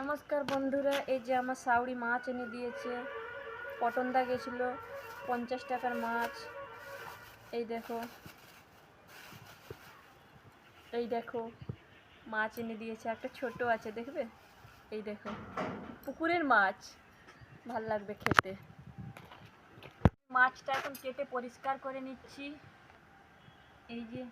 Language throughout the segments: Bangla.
নমস্কার বন্ধুরা, এই যে আমার সাউরি মাছ এনে দিয়েছে। পটনদা গেছিল, পঞ্চাশ টাকার মাছ। এই দেখো। এই দেখো, মাছ এনে দিয়েছে। একটা ছোট আছে, দেখবে? এই দেখো, পুকুরের মাছ। ভালো লাগবে খেতে। মাছটা এখন কেটে পরিষ্কার করে নিচ্ছি। এই যে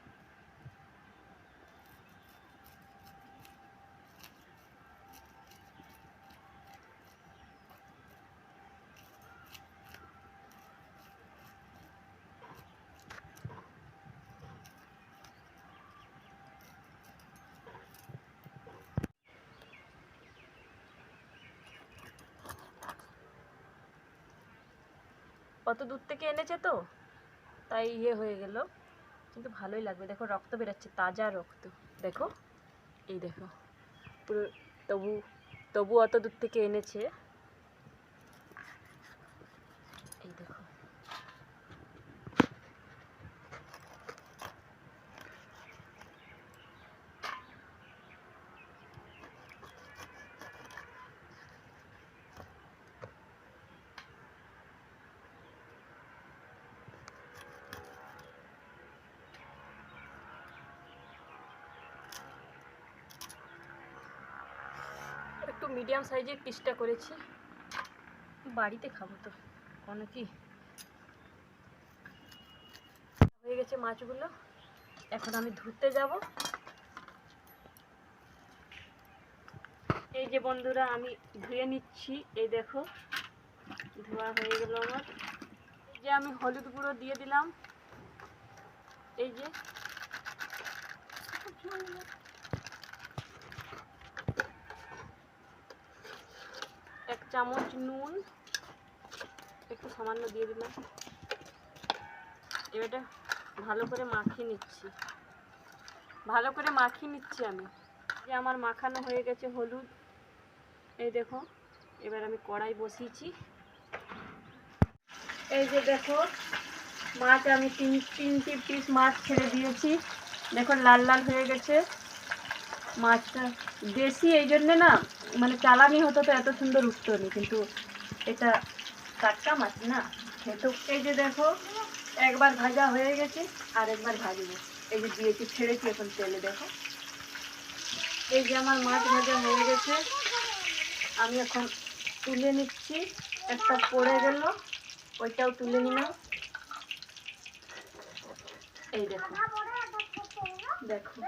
অত দূর থেকে এনেছে তো, তাই ইয়ে হয়ে গেল। কিন্তু ভালোই লাগবে। দেখো, রক্ত বেরাচ্ছে, তাজা রক্ত। দেখো, এই দেখো। পুরো তবু তবু অত দূর থেকে এনেছে এই দেখো একটু মিডিয়াম সাইজের পিসটা করেছি। বাড়িতে খাব তো, কোনো কি? হয়ে গেছে মাছগুলো, এখন আমি ধুতে যাব। এই যে বন্ধুরা, আমি ধুয়ে নিচ্ছি, এই দেখো, ধোয়া হয়ে গেল আমার। এই যে আমি হলুদ গুঁড়ো দিয়ে দিলাম, এই যে। চামচ নুন, একটু সামান্য দিয়ে দিলাম। এবারটা ভালো করে মাখিয়ে নিচ্ছি। ভালো করে মাখিয়ে নিচ্ছি আমি। যে আমার মাখানো হয়ে গেছে হলুদ। এই দেখো, এবার আমি কড়াই বসিয়েছি। এই যে দেখো, মাছ আমি তিন, তিনটি পিস মাছ ছেড়ে দিয়েছি। দেখো লাল লাল হয়ে গেছে। মাছটা দেশি, এই জন্যে না মানে চালানি হতো তো এত সুন্দর উঠতো না, কিন্তু এটা টাটকা মাছ না। খেতে এই যে দেখো, একবার ভাজা হয়ে গেছে আর একবার ভাজবো এই যে দিয়েছি, ছেড়েছি এখন তেলে, দেখো। এই যে আমার মাছ ভাজা হয়ে গেছে, আমি এখন তুলে নিচ্ছি, একটা পড়ে গেল, ওইটাও তুলে নিলাম। এই দেখো দেখো।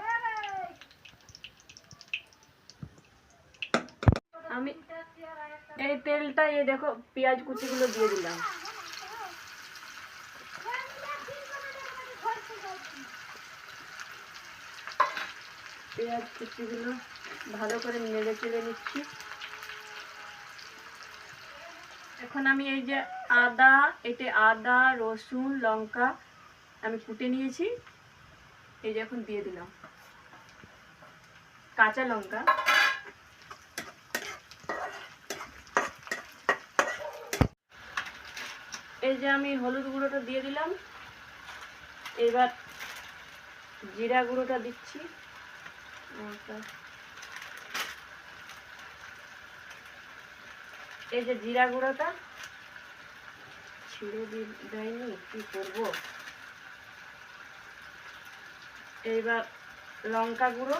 আমি এই তেলটা, এই দেখো, পেঁয়াজ কুচিগুলো দিয়ে দিলাম। পেঁয়াজ কুচিগুলো ভালো করে নেড়ে চেড়ে নিচ্ছি। এখন আমি এই যে আদা, এতে আদা, রসুন, লঙ্কা আমি কুটে নিয়েছি। এই যে এখন দিয়ে দিলাম। কাঁচা লঙ্কা। এই যে আমি হলুদ গুঁড়োটা দিয়ে দিলাম। এবার জিরা গুঁড়োটা দিচ্ছি। এই যে জিরা গুঁড়োটা ছিঁড়ে দেয়নি, কি করব? এইবার লঙ্কা গুঁড়ো।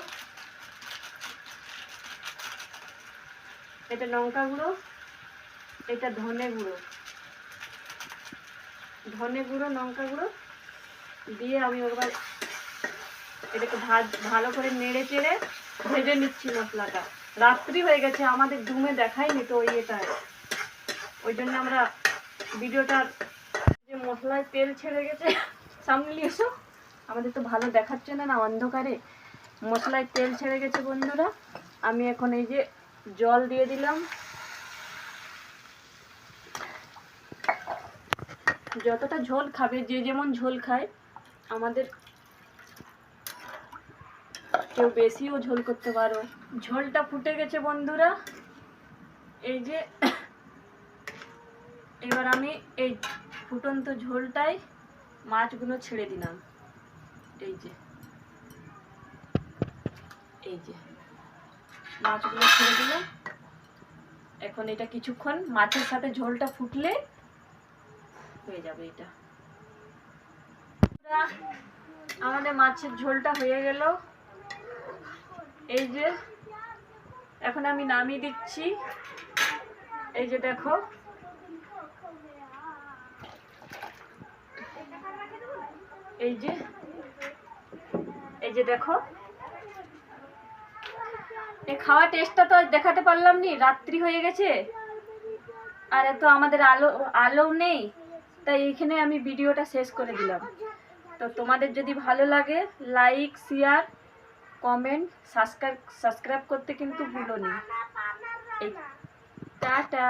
এটা লঙ্কা গুঁড়ো, এটা ধনে গুঁড়ো। ধনে গুঁড়ো, লঙ্কা গুঁড়ো দিয়ে আমি একবার এটাকে ভাজ, ভালো করে নেড়ে চেড়ে ভেজে নিচ্ছি মশলাটা। রাত্রি হয়ে গেছে, আমাদের ঘুমে দেখায়নি তো ওই এটা। ওই জন্য আমরা ভিডিওটার যে মশলায় তেল ছেড়ে গেছে, সামনে নিয়ে এসো। আমাদের তো ভালো দেখাচ্ছে না না অন্ধকারে মশলায় তেল ছেড়ে গেছে বন্ধুরা। আমি এখন এই যে জল দিয়ে দিলাম। যতটা ঝোল খাবে, যে যেমন ঝোল খায়, আমাদের কেউ বেশিও ঝোল করতে পারো। ঝোলটা ফুটে গেছে বন্ধুরা। এই যে, এবার আমি এই ফুটন্ত ঝোলটাই মাছগুলো ছেড়ে দিলাম। এই যে এই যে, মাছগুলো ছেড়ে দিলাম। এখন এটা কিছুক্ষণ মাছের সাথে ঝোলটা ফুটলে হয়ে যাবে এটা। আমাদের মাছের ঝোলটা হয়ে গেল। এই যে, এখন আমি নামিয়ে দিচ্ছি। এই যে দেখো। এই যে এই যে দেখো। এই খাওয়া টেস্টটা তো দেখাতে পারলাম নি, রাত্রি হয়ে গেছে। আর এত আমাদের আলো আলো নেই। তাই এখানে আমি ভিডিওটা শেষ করে দিলাম। তো তোমাদের যদি ভালো লাগে like share comment subscribe subscribe করতে কিন্তু ভুলো নি। এই, টাটা।